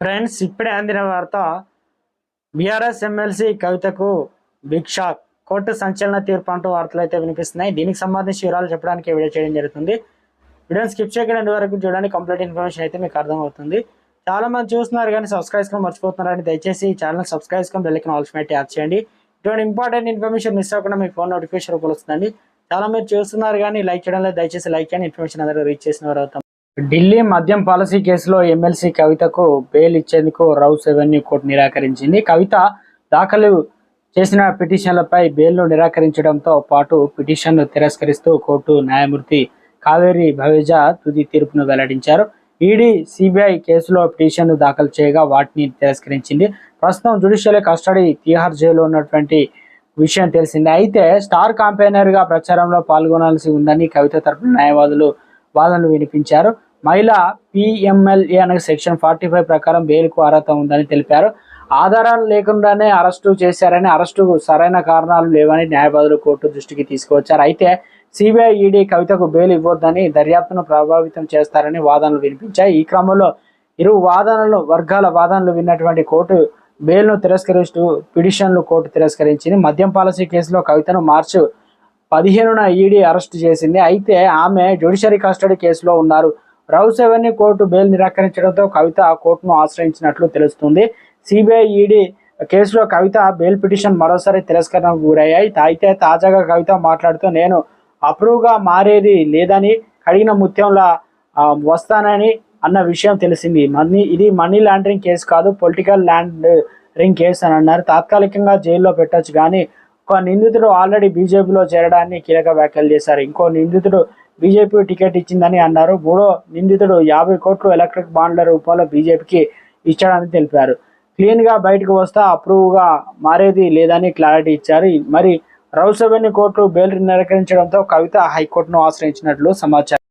Friends ఇప్పుడే అందిన వార్త బీఆర్ఎస్ ఎమ్మెల్సీ కవితకు బిగ్ షాక్ కోర్టు సంచలన తీర్పు అంటూ వార్తలు అయితే వినిపిస్తున్నాయి. దీనికి సంబంధించి వివరాలు చెప్పడానికి వీడియో చేయడం జరుగుతుంది. వీడియోని స్కిప్ చేయకుండా వరకు చూడండి కంప్లీట్ ఇన్ఫర్మేషన్ అయితే మీకు అర్థమవుతుంది. చాలా మంది చూస్తున్నారు కానీ సబ్స్క్రైబ్ చేసుకొని మర్చిపోతున్నారని దయచేసి ఈ ఛానల్ సబ్స్క్రైబ్ చేసుకొని బెల్లికి ఐకాన్ ఆల్స్ చేయండి. ఇటువంటి ఇంపార్టెంట్ ఇన్ఫర్మేషన్ మిస్ అవ్వకుండా మీ ఫోన్ నోటిఫికేషన్ రూపంలో చాలా మంది చూస్తున్నారు కానీ లైక్ చేయడం లేదు దయచేసి లైక్ చేయండి. ఇన్ఫర్మేషన్ అందరూ రీచ్ చేసిన వారు ఢిల్లీ మద్యం పాలసీ కేసులో ఎమ్మెల్సీ కవితకు బెయిల్ ఇచ్చేందుకు రౌస్ రెవెన్యూ కోర్టు నిరాకరించింది. కవిత దాఖలు చేసిన పిటిషన్లపై బెయిల్ను నిరాకరించడంతో పాటు పిటిషన్ను తిరస్కరిస్తూ కోర్టు న్యాయమూర్తి కావేరి భవేజా తుది తీర్పును వెల్లడించారు. ఈడీ సిబిఐ కేసులో పిటిషన్ను దాఖలు చేయగా వాటిని తిరస్కరించింది. ప్రస్తుతం జుడిషియల్ కస్టడీ తిహార్ జైల్లో ఉన్నటువంటి విషయం తెలిసింది. అయితే స్టార్ కాంపెయినర్గా ప్రచారంలో పాల్గొనాల్సి ఉందని కవిత తరపున న్యాయవాదులు వాదనలు వినిపించారు. మహిళ పిఎంఎల్ఏ అనే సెక్షన్ ఫార్టీ ఫైవ్ ప్రకారం బెయిల్కు అర్హత ఉందని తెలిపారు. ఆధారాలు లేకుండానే అరెస్టు చేశారని అరెస్టుకు సరైన కారణాలు లేవని న్యాయవాదులు కోర్టు దృష్టికి తీసుకువచ్చారు. అయితే సిబిఐ ఈడీ కవితకు బెయిల్ ఇవ్వొద్దని దర్యాప్తును ప్రభావితం చేస్తారని వాదనలు వినిపించాయి. ఈ క్రమంలో ఇరు వాదనలు వర్గాల వాదనలు విన్నటువంటి కోర్టు బెయిల్ను తిరస్కరిస్తూ పిటిషన్లు కోర్టు తిరస్కరించింది. మద్యం పాలసీ కేసులో కవితను మార్చు పదిహేనున ఈడీ అరెస్ట్ చేసింది. అయితే ఆమె జ్యుడిషియరీ కస్టడీ కేసులో ఉన్నారు. రౌస్ కోర్టు బెయిల్ నిరాకరించడంతో కవిత కోర్టును ఆశ్రయించినట్లు తెలుస్తుంది. సిబిఐ ఈడీ కేసులో కవిత బెయిల్ పిటిషన్ మరోసారి తిరస్కరణకు గురయ్యాయి. అయితే తాజాగా కవిత మాట్లాడుతూ నేను అప్రూవ్గా మారేది లేదని కడిగిన ముత్యంలా వస్తానని అన్న విషయం తెలిసింది. మనీ ఇది మనీ లాండరింగ్ కేసు కాదు పొలిటికల్ ల్యాండరింగ్ కేసు అని అన్నారు. తాత్కాలికంగా జైల్లో పెట్టొచ్చు కానీ ఒక నిందితుడు ఆల్రెడీ బీజేపీలో చేరడాన్ని కీలక వ్యాఖ్యలు చేశారు. ఇంకో నిందితుడు బీజేపీ టికెట్ ఇచ్చిందని అన్నారు. మూడో నిందితుడు యాభై కోట్లు ఎలక్ట్రిక్ బాండ్ల రూపంలో బీజేపీకి ఇచ్చాడని తెలిపారు. క్లీన్గా బయటకు వస్తే అప్రూవ్గా మారేది లేదని క్లారిటీ ఇచ్చారు. మరి రౌసెవెన్ కోర్టు బెయిల్ నిరాకరించడంతో కవిత హైకోర్టును ఆశ్రయించినట్లు సమాచారం.